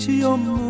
빛이 없는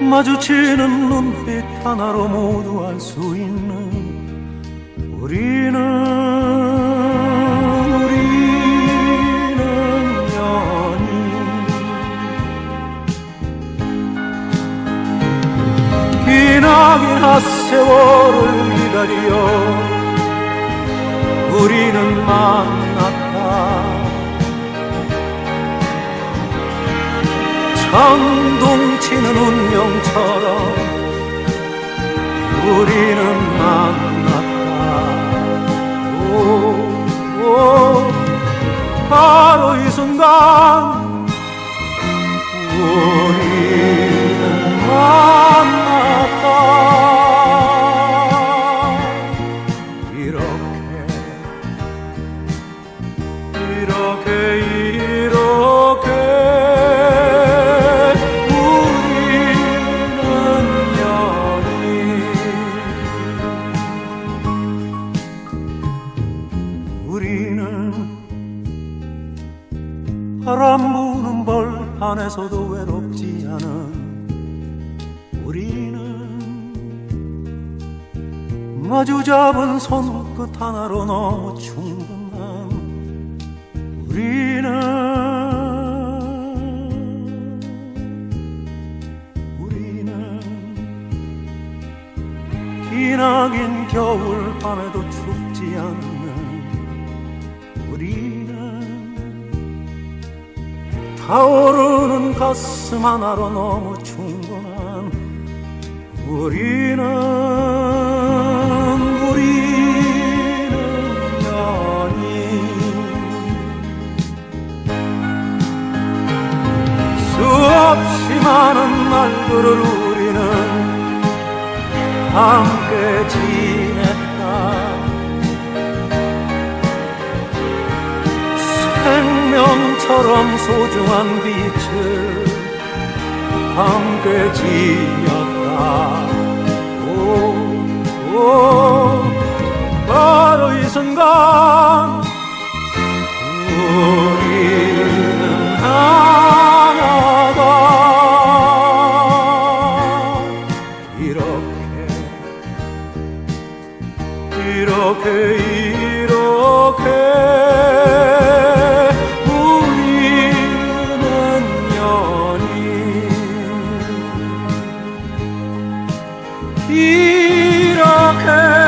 마주치는 눈빛 하나로 모두 알 수 있는 우리는 우리는 연인. 기나긴 핫세월을 기다려 우리는 만났다. 운명 처럼 우리는 만났다. 오, 오, 바로 이 순간 우리는 만났다. 이렇게 이렇게 이렇게 바람 부는 벌 안에서도 외롭지 않은 우리는 마주 잡은 손끝 하나로 너무 충분한 우리는 우리는 기나긴 겨울 밤에도 춥지 않는 타오르는 가슴 하나로 너무 충분한 우리는 우리는 연인 수없이 많은 날들을 우리는 함께 지 생명처럼 소중한 빛을 함께 지었다. 오, 오, 바로 이 순간 우리는 하나다 이렇게 이렇게 이렇게 이렇게